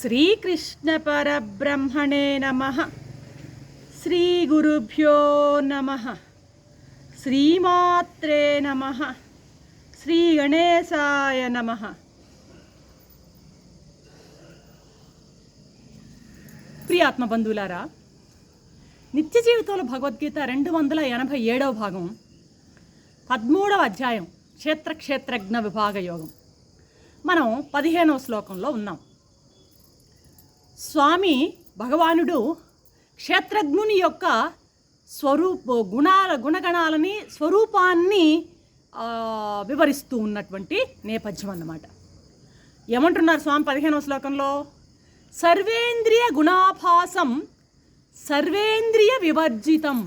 శ్రీకృష్ణపరబ్రహ్మణే నమ. శ్రీగురుభ్యో నమ. శ్రీమాత్రే నమ. శ్రీగణేశాయ నమ. ప్రియాత్మ బంధువులారా నిత్య జీవితంలో భగవద్గీత రెండు వందల ఎనభై ఏడవ భాగం పదమూడవ అధ్యాయం క్షేత్ర క్షేత్రజ్ఞ విభాగ యోగం. మనం పదిహేనవ శ్లోకంలో ఉన్నాం. స్వామి భగవానుడు క్షేత్రజ్ఞుని యొక్క స్వరూప గుణాల గుణగణాలని స్వరూపాన్ని వివరిస్తూ ఉన్నటువంటి నేపథ్యం అన్నమాట. ఏమంటున్నారు స్వామి పదిహేనవ శ్లోకంలో? సర్వేంద్రియ గుణాభాసం సర్వేంద్రియ వివర్జితం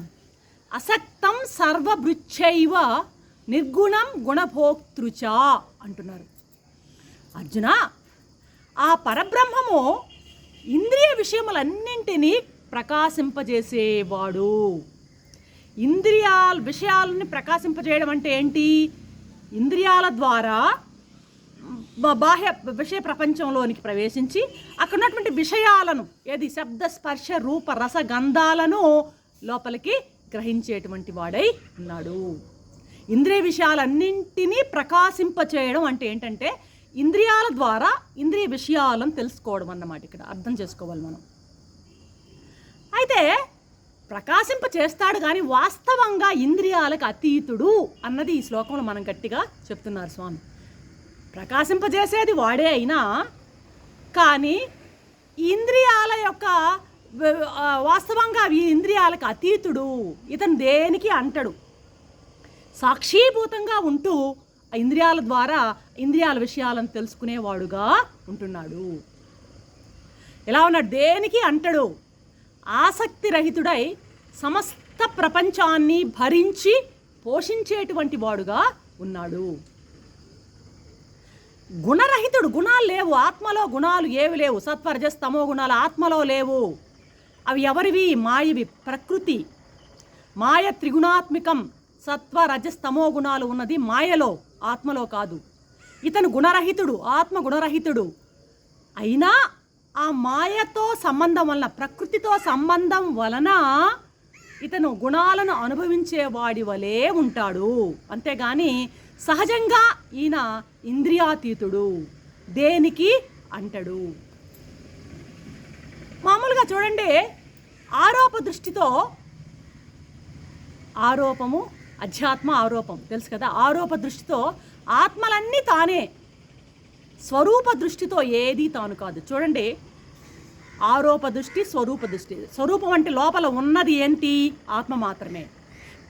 అసక్తం సర్వభృచ్చైవ నిర్గుణం గుణభోక్తృచ అంటున్నారు. అర్జున ఆ పరబ్రహ్మము ఇంద్రియ విషయములన్నింటినీ ప్రకాశింపజేసేవాడు. ఇంద్రియాల విషయాలని ప్రకాశింపజేయడం అంటే ఏంటి? ఇంద్రియాల ద్వారా బాహ్య విషయ ప్రపంచంలోనికి ప్రవేశించి అక్కడ ఉన్నటువంటి విషయాలను ఏది శబ్ద స్పర్శ రూప రస గంధాలను లోపలికి గ్రహించేటువంటి వాడై ఉన్నాడు. ఇంద్రియ విషయాలన్నింటినీ ప్రకాశింపచేయడం అంటే ఏంటంటే ఇంద్రియాల ద్వారా ఇంద్రియ విషయాలను తెలుసుకోవడం అన్నమాట ఇక్కడ అర్థం చేసుకోవాలి మనం. అయితే ప్రకాశింప చేస్తాడు కానీ వాస్తవంగా ఇంద్రియాలకు అతీతుడు అన్నది ఈ శ్లోకంలో మనం గట్టిగా చెప్తున్నారు స్వామి. ప్రకాశింపజేసేది వాడే అయినా కానీ ఇంద్రియాల యొక్క వాస్తవంగా అవి ఇంద్రియాలకు అతీతుడు ఇతను దేనికి అంటడు? సాక్షీభూతంగా ఉంటూ ఇంద్రియాల ద్వారా ఇంద్రియాల విషయాలను తెలుసుకునేవాడుగా ఉంటున్నాడు. ఎలా ఉన్నాడు? దేనికి అంటడు? ఆసక్తి రహితుడై సమస్త ప్రపంచాన్ని భరించి పోషించేటువంటి వాడుగా ఉన్నాడు. గుణరహితుడు గుణాలు లేవు. ఆత్మలో గుణాలు ఏవి లేవు? సత్వరజస్తమో గుణాలు ఆత్మలో లేవు. అవి ఎవరివి? మాయవి. ప్రకృతి. మాయ త్రిగుణాత్మికం సత్వ రజస్తమో గుణాలు ఉన్నది మాయలో. ఆత్మలో కాదు. ఇతను గుణరహితుడు ఆత్మ గుణరహితుడు. అయినా ఆ మాయతో సంబంధం వలన ప్రకృతితో సంబంధం వలన ఇతను గుణాలను అనుభవించేవాడి వలే ఉంటాడు. అంతేగాని సహజంగా ఈయన ఇంద్రియాతీతుడు. దేనికి? అంటడు. మామూలుగా చూడండి ఆరోప దృష్టితో ఆరోపము అధ్యాత్మ ఆరోపం. తెలుసు కదా? ఆరోప దృష్టితో ఆత్మలన్నీ తానే. స్వరూప దృష్టితో ఏది తాను కాదు. చూడండి. ఆరోప దృష్టి స్వరూప దృష్టి. స్వరూపం అంటే లోపల ఉన్నది ఏంటి? ఆత్మ మాత్రమే.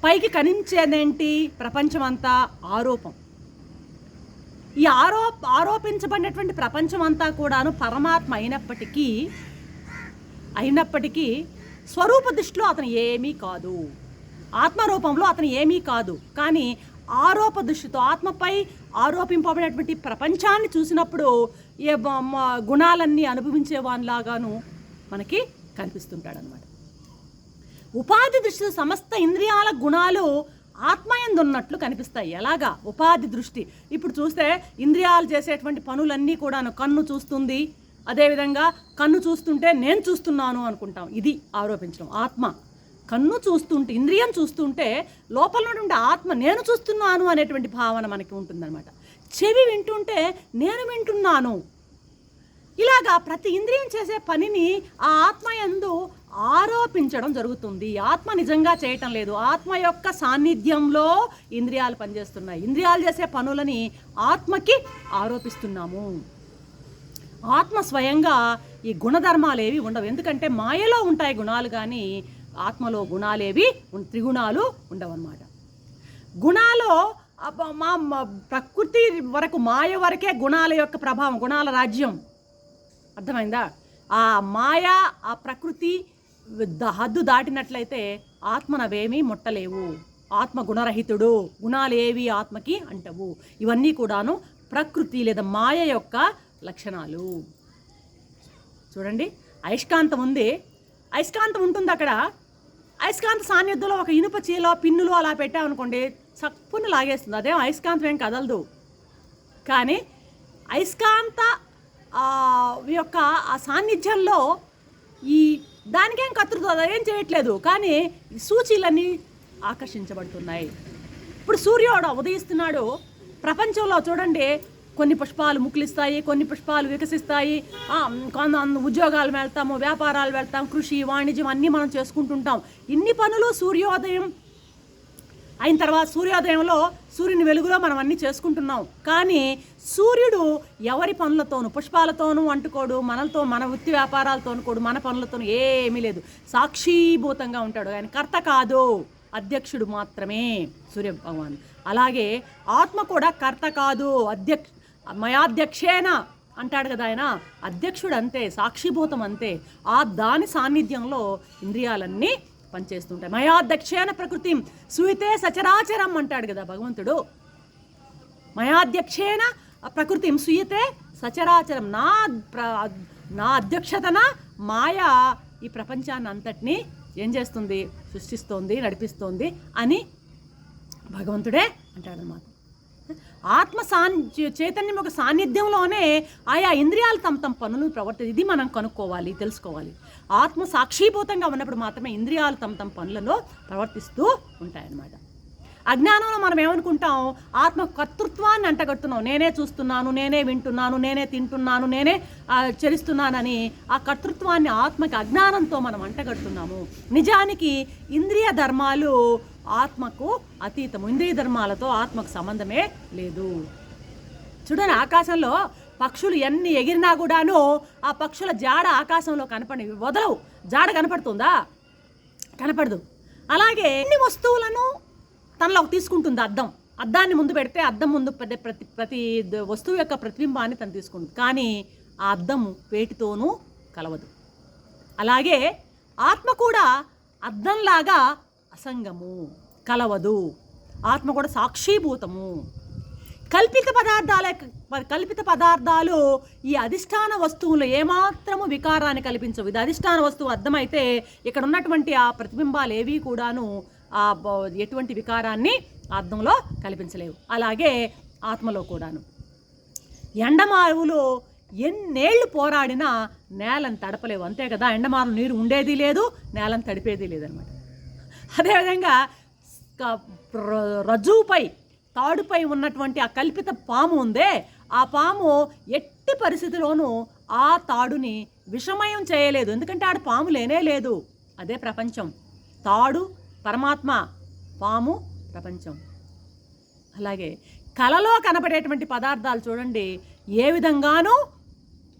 పైకి కనిపించేదేంటి ప్రపంచమంతా ఆరోపం. ఈ ఆరోప ఆరోపించబడినటువంటి ప్రపంచం అంతా కూడాను పరమాత్మ అయినప్పటికీ అయినప్పటికీ స్వరూప దృష్టిలో అతను ఏమీ కాదు. ఆత్మరూపంలో అతను ఏమీ కాదు. కానీ ఆరోప దృష్టితో ఆత్మపై ఆరోపింపబడినటువంటి ప్రపంచాన్ని చూసినప్పుడు ఏ గుణాలన్నీ అనుభవించే గుణాలన్నీ మనకి కనిపిస్తుంటాడు అనమాట ఉపాధి దృష్టితో సమస్త ఇంద్రియాల గుణాలు ఆత్మయందు ఉన్నట్లు కనిపిస్తాయి. ఎలాగా? ఉపాధి దృష్టి. ఇప్పుడు చూస్తే ఇంద్రియాలు చేసేటువంటి పనులన్నీ కూడాను కన్ను చూస్తుంది. అదేవిధంగా కన్ను చూస్తుంటే నేను చూస్తున్నాను అనుకుంటాం. ఇది ఆరోపించడం. ఆత్మ కన్ను చూస్తుంటే ఇంద్రియం చూస్తుంటే లోపల నుండి ఆత్మ నేను చూస్తున్నాను అనేటువంటి భావన మనకి ఉంటుందన్నమాట. చెవి వింటుంటే నేను వింటున్నాను. ఇలాగా ప్రతి ఇంద్రియం చేసే పనిని ఆ ఆత్మ యందు ఆరోపించడం జరుగుతుంది. ఆత్మ నిజంగా చేయటం లేదు. ఆత్మ యొక్క సాన్నిధ్యంలో ఇంద్రియాలు పనిచేస్తున్నాయి. ఇంద్రియాలు చేసే పనులని ఆత్మకి ఆరోపిస్తున్నాము. ఆత్మ స్వయంగా ఈ గుణధర్మాలు ఏవి ఉండవు. ఎందుకంటే మాయలో ఉంటాయి గుణాలు కానీ ఆత్మలో గుణాలేవి త్రిగుణాలు ఉండవన్నమాట. గుణాలో మా ప్రకృతి వరకు మాయ వరకే గుణాల యొక్క ప్రభావం గుణాల రాజ్యం. అర్థమైందా? ఆ మాయ ఆ ప్రకృతి హద్దు దాటినట్లయితే ఆత్మనవేమీ ముట్టలేవు. ఆత్మ గుణరహితుడు గుణాలు ఏవి ఆత్మకి అంటవు. ఇవన్నీ కూడాను ప్రకృతి లేదా మాయ యొక్క లక్షణాలు. చూడండి అయస్కాంతం ఉంది. అయస్కాంతం ఉంటుంది అక్కడ అయస్కాంత సాన్నిధ్యంలో ఒక ఇనుప చీల పిన్నులు అలా పెట్టామనుకోండి చప్పుని లాగేస్తుంది. అదేం అయస్కాంతం ఏం కదలదు. కానీ అయస్కాంత యొక్క ఆ సాన్నిధ్యంలో ఈ దానికేం కత్తురుతుంది ఏం చేయట్లేదు. కానీ ఈ సూచీలన్నీ ఆకర్షించబడుతున్నాయి. ఇప్పుడు సూర్యుడు ఉదయిస్తున్నాడు. ప్రపంచంలో చూడండి కొన్ని పుష్పాలు ముకులిస్తాయి కొన్ని పుష్పాలు వికసిస్తాయి. కొంత ఉద్యోగాలు వెళ్తాము వ్యాపారాలు వెళ్తాం కృషి వాణిజ్యం అన్నీ మనం చేసుకుంటుంటాం. ఇన్ని పనులు సూర్యోదయం అయిన తర్వాత సూర్యోదయంలో సూర్యుని వెలుగులో మనం అన్నీ చేసుకుంటున్నాం. కానీ సూర్యుడు ఎవరి పనులతోనూ పుష్పాలతోనూ అంటుకోడు మనలతో మన వృత్తి వ్యాపారాలతోను కూడా మన పనులతోనూ ఏమీ లేదు. సాక్షీభూతంగా ఉంటాడు ఆయన. కర్త కాదు అధ్యక్షుడు మాత్రమే సూర్య భగవాన్ అలాగే ఆత్మ కూడా కర్త కాదు అధ్యక్ష మయాధ్యక్షేన అంటాడు కదా ఆయన. అధ్యక్షుడు అంతే సాక్షిభూతం అంతే. ఆ దాని సాన్నిధ్యంలో ఇంద్రియాలన్నీ పనిచేస్తుంటాయి. మయాధ్యక్షేన ప్రకృతి సుయితే సచరాచరం అంటాడు కదా భగవంతుడు. మయాధ్యక్షేన ప్రకృతి సూయతే సచరాచరం. నా ప్ర నా అధ్యక్షతన మాయ ఈ ప్రపంచాన్ని అంతటినీ ఏం చేస్తుంది? సృష్టిస్తోంది నడిపిస్తోంది అని భగవంతుడే అంటాడనమాట ఆత్మ సాన్ చైతన్యం ఒక సాన్నిధ్యంలోనే ఆయా ఇంద్రియాలు తమ తమ పనులు ప్రవర్తి ఇది మనం కనుక్కోవాలి తెలుసుకోవాలి. ఆత్మ సాక్షీభూతంగా ఉన్నప్పుడు మాత్రమే ఇంద్రియాలు తమ తమ పనులలో ప్రవర్తిస్తూ ఉంటాయన్నమాట. అజ్ఞానంలో మనం ఏమనుకుంటాం? ఆత్మ కర్తృత్వాన్ని అంటగడుతున్నాం. నేనే చూస్తున్నాను నేనే వింటున్నాను నేనే తింటున్నాను నేనే చరిస్తున్నానని ఆ కర్తృత్వాన్ని ఆత్మకి అజ్ఞానంతో మనం అంటగడుతున్నాము. నిజానికి ఇంద్రియ ధర్మాలు ఆత్మకు అతీతము ఇంద్రియ ధర్మాలతో ఆత్మకు సంబంధమే లేదు. చూడండి ఆకాశంలో పక్షులు ఎన్ని ఎగిరినా కూడాను ఆ పక్షుల జాడ ఆకాశంలో కనపడి వదలవు. జాడ కనపడుతుందా? కనపడదు. అలాగే ఎన్ని వస్తువులను తనలోకి తీసుకుంటుంది అద్దం. అద్దాన్ని ముందు పెడితే అద్దం ముందు ప్రతి ప్రతి ప్రతి వస్తువు యొక్క ప్రతిబింబాన్ని తను తీసుకుంటుంది. కానీ ఆ అద్దం వేటితోనూ కలవదు. అలాగే ఆత్మ కూడా అద్దంలాగా అసంగము కలవదు. ఆత్మ కూడా సాక్షీభూతము. కల్పిత పదార్థాల కల్పిత పదార్థాలు ఈ అధిష్టాన వస్తువులు ఏమాత్రము వికారాన్ని కల్పించవు. ఇది అధిష్టాన వస్తువు అర్థమైతే ఇక్కడ ఉన్నటువంటి ఆ ప్రతిబింబాలు ఏవి కూడాను ఆ ఎటువంటి వికారాన్ని అర్థంలో కల్పించలేవు. అలాగే ఆత్మలో కూడాను. ఎండమావులు ఎన్నేళ్ళు పోరాడినా నేలను తడపలేవు. అంతే కదా? ఎండమారు నీరు ఉండేది లేదు నేలను తడిపేది లేదనమాట. అదేవిధంగా రజువుపై తాడుపై ఉన్నటువంటి ఆ కల్పిత పాము ఉందే ఆ పాము ఎట్టి పరిస్థితిలోనూ ఆ తాడుని విషమయం చేయలేదు. ఎందుకంటే ఆడ పాము లేనే లేదు. అదే ప్రపంచం. తాడు పరమాత్మ పాము ప్రపంచం. అలాగే కలలో కనబడేటువంటి పదార్థాలు చూడండి. ఏ విధంగానూ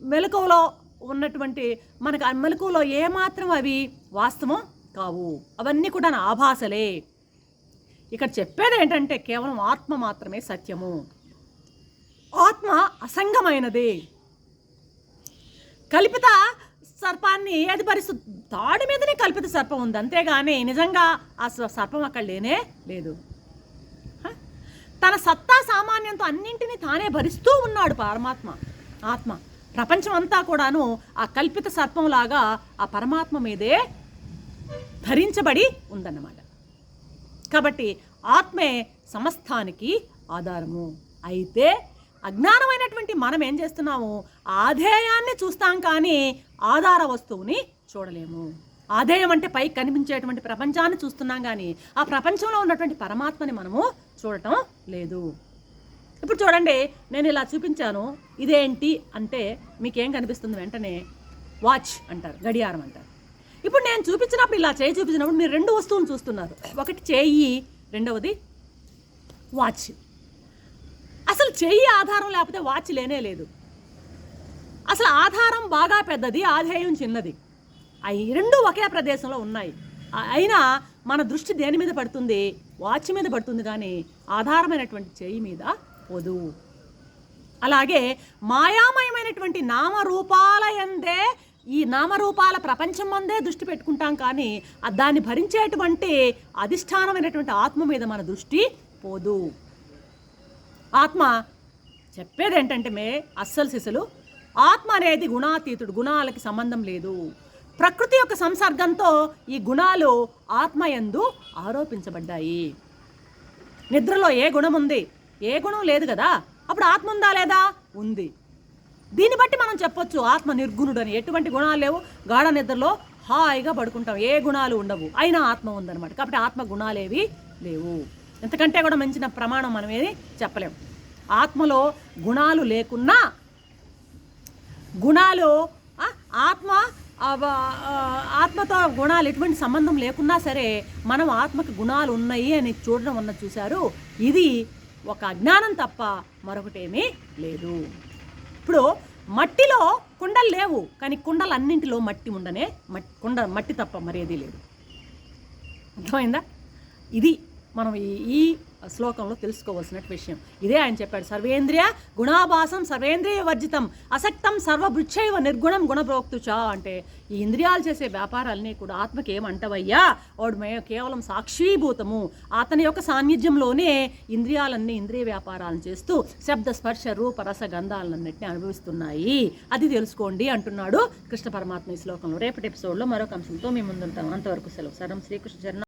మెలకువలో ఉన్నటువంటి మనకు ఆ మెలకువలో ఏమాత్రం అవి వాస్తవం కావు. అవన్నీ కూడా ఆభాసలే. ఇక్కడ చెప్పేది ఏంటంటే కేవలం ఆత్మ మాత్రమే సత్యము. ఆత్మ అసంగమైనది. కల్పిత సర్పాన్ని ఏది పరిస్థితి తాడి మీదనే కల్పిత సర్పం ఉంది. అంతేగాని నిజంగా ఆ స- సర్పం అక్కడ లేనే లేదు. తన సత్తా సామాన్యంతో అన్నింటినీ తానే భరిస్తూ ఉన్నాడు పరమాత్మ. ఆత్మ. ప్రపంచం అంతా కూడాను ఆ కల్పిత సర్పంలాగా ఆ పరమాత్మ మీదే ధరించబడి ఉందన్నమాట. కాబట్టి ఆత్మే సమస్తానికి ఆధారము. అయితే అజ్ఞానమైనటువంటి మనం ఏం చేస్తున్నాము? ఆధేయాన్ని చూస్తాం కానీ ఆధార వస్తువుని చూడలేము. ఆధేయం అంటే పైకి కనిపించేటువంటి ప్రపంచాన్ని చూస్తున్నాం కానీ ఆ ప్రపంచంలో ఉన్నటువంటి పరమాత్మని మనము చూడటం లేదు. ఇప్పుడు చూడండి నేను ఇలా చూపించాను. ఇదేంటి అంటే మీకేం కనిపిస్తుంది వెంటనే? వాచ్ అంటారు గడియారం అంటారు. ఇప్పుడు నేను చూపించినప్పుడు ఇలా చేయి చూపించినప్పుడు మీరు రెండు వస్తువులు చూస్తున్నారు. ఒకటి చేయి రెండవది వాచ్ అసలు చెయ్యి ఆధారం లేకపోతే వాచ్ లేనే లేదు. అసలు ఆధారం బాగా పెద్దది ఆధేయం చిన్నది. అవి రెండు ఒకే ప్రదేశంలో ఉన్నాయి. అయినా మన దృష్టి దేని మీద పడుతుంది? వాచ్ మీద పడుతుంది కానీ ఆధారమైనటువంటి చెయ్యి మీద పోదు అలాగే మాయామయమైనటువంటి నామరూపాల ఎందే ఈ నామరూపాల ప్రపంచం మందే దృష్టి పెట్టుకుంటాం కానీ దాన్ని భరించేటువంటి అధిష్టానమైనటువంటి ఆత్మ మీద మన దృష్టి పోదు. ఆత్మ చెప్పేది ఏంటంటే మే అస్సలు సిసలు. ఆత్మ అనేది గుణాతీతుడు గుణాలకి సంబంధం లేదు. ప్రకృతి యొక్క సంసర్గంతో ఈ గుణాలు ఆత్మయందు ఆరోపించబడ్డాయి. నిద్రలో ఏ గుణం ఉంది? ఏ గుణం లేదు కదా? అప్పుడు ఆత్మ ఉందా లేదా? ఉంది. దీన్ని బట్టి మనం చెప్పొచ్చు ఆత్మ నిర్గుణుడు అని ఎటువంటి గుణాలు లేవు. గాఢ నిద్రలో హాయిగా పడుకుంటాం. ఏ గుణాలు ఉండవు. అయినా ఆత్మ ఉందన్నమాట. కాబట్టి ఆత్మ గుణాలేవి లేవు. ఎంతకంటే కూడా మంచిన ప్రమాణం మనం ఏది చెప్పలేం. ఆత్మలో గుణాలు లేకున్నా గుణాలు ఆత్మ ఆత్మతో గుణాలు ఎటువంటి సంబంధం లేకున్నా సరే మనం ఆత్మకి గుణాలు ఉన్నాయి అని చూడడం అన్నది చూశారు. ఇది ఒక అజ్ఞానం తప్ప మరొకటేమీ లేదు. ఇప్పుడు మట్టిలో కుండలు లేవు కానీ కుండలు అన్నింటిలో మట్టి ఉండనే మట్టి కుండ మట్టి తప్ప మరేదీ లేదు. అర్థమైందా? ఇది మనం ఈ శ్లోకంలో తెలుసుకోవాల్సిన విషయం. ఇదే ఆయన చెప్పాడు సర్వేంద్రియ గుణాభాసం సర్వేంద్రియ వర్జితం అసక్తం సర్వభృక్షైవ నిర్గుణం గుణప్రోక్తుచ అంటే ఈ ఇంద్రియాలు చేసే వ్యాపారాలన్నీ కూడా ఆత్మకి ఏమంటవయ్యా వాడు మే కేవలం సాక్షీభూతము. అతని యొక్క సాన్నిధ్యంలోనే ఇంద్రియాలన్నీ ఇంద్రియ వ్యాపారాలను చేస్తూ శబ్ద స్పర్శ రూప రస గంధాలన్నింటినీ అనుభవిస్తున్నాయి. అది తెలుసుకోండి అంటున్నాడు కృష్ణ పరమాత్మ ఈ శ్లోకంలో. రేపటి ఎపిసోడ్లో మరొక అంశంతో మేము ముందుంటాం. అంతవరకు సెలవు. సరం శ్రీకృష్ణ చరణ.